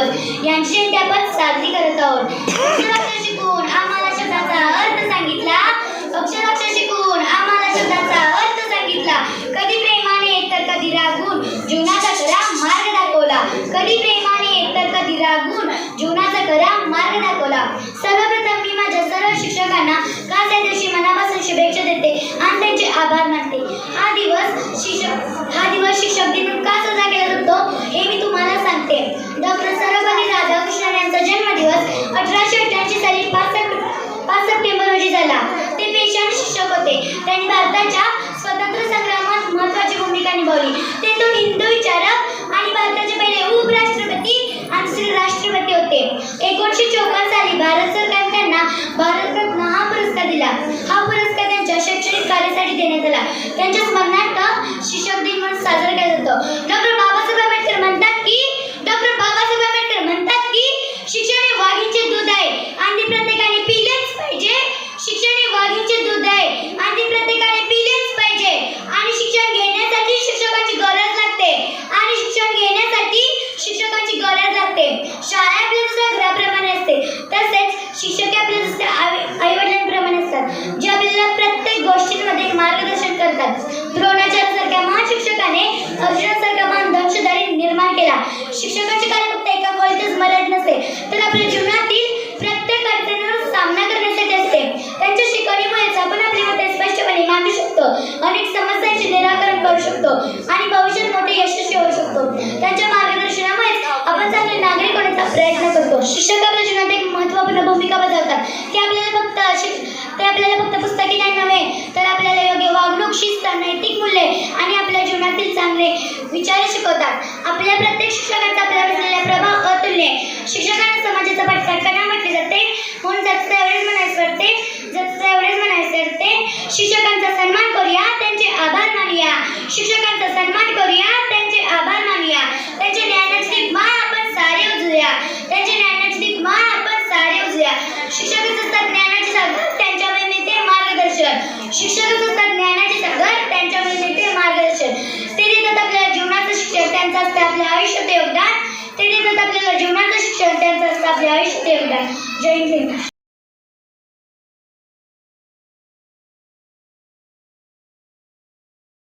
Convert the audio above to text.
दिवस यांचे ते आपण साजरी करत आहोत. अक्षराक्षर शिकून आम्हाला शब्दाचा अर्थ सांगितला. अक्षराक्षर शिकून आम्हाला शब्दाचा अर्थ सांगितला. कधी प्रेमाने तर कधी रागून जीवनाचा करा मार्ग दाखवला. कधी प्रेमाने तर कधी रागून जीवनाचा करा मार्ग दाखवला. सर्वप्रथम मी माझ्या सर्व शिक्षकांना का त्या त्यांनी भारताच्या स्वतंत्र संग्रामात महत्वाची भूमिका निभावली. ते दोन हिंदू विचारक आणि भारताचे पहिले उपराष्ट्रपती आणि श्री राष्ट्रपती होते. एकोणीसशे चौपन्न साली भारत सरकार त्यांना भारतरत्न हा पुरस्कार दिला. हा पुरस्कार त्यांच्या शैक्षणिक कार्यासाठी देण्यात आला. त्यांच्या स्मरणार्थ शिक्षक दिन शकतो. आणि भविष्यात मोठे यशस्वी होऊ शकतो. त्यांच्या मार्गदर्शनामुळे आपण चांगले नागरिक होण्याचा प्रयत्न करतो. शिक्षक आपल्या जीवनात एक महत्त्वपूर्ण भूमिका बजावतात. ते आपल्याला फक्त ते आपल्याला फक्त पुस्तके नाही नव्हे तर आपल्याला योग्य वागणूक शिस्त नैतिक मूल्ये आणि आपल्या जीवनातील चांगले विचार शिकवतात. आपल्या प्रत्येक शिक्षकांचा आपल्याला त्यांच्यामध्ये ते मार्गदर्शन. ते देतात आपल्याला जीवनाचं शिक्षण त्यांचं त्यांचा आपल्या आयुष्यात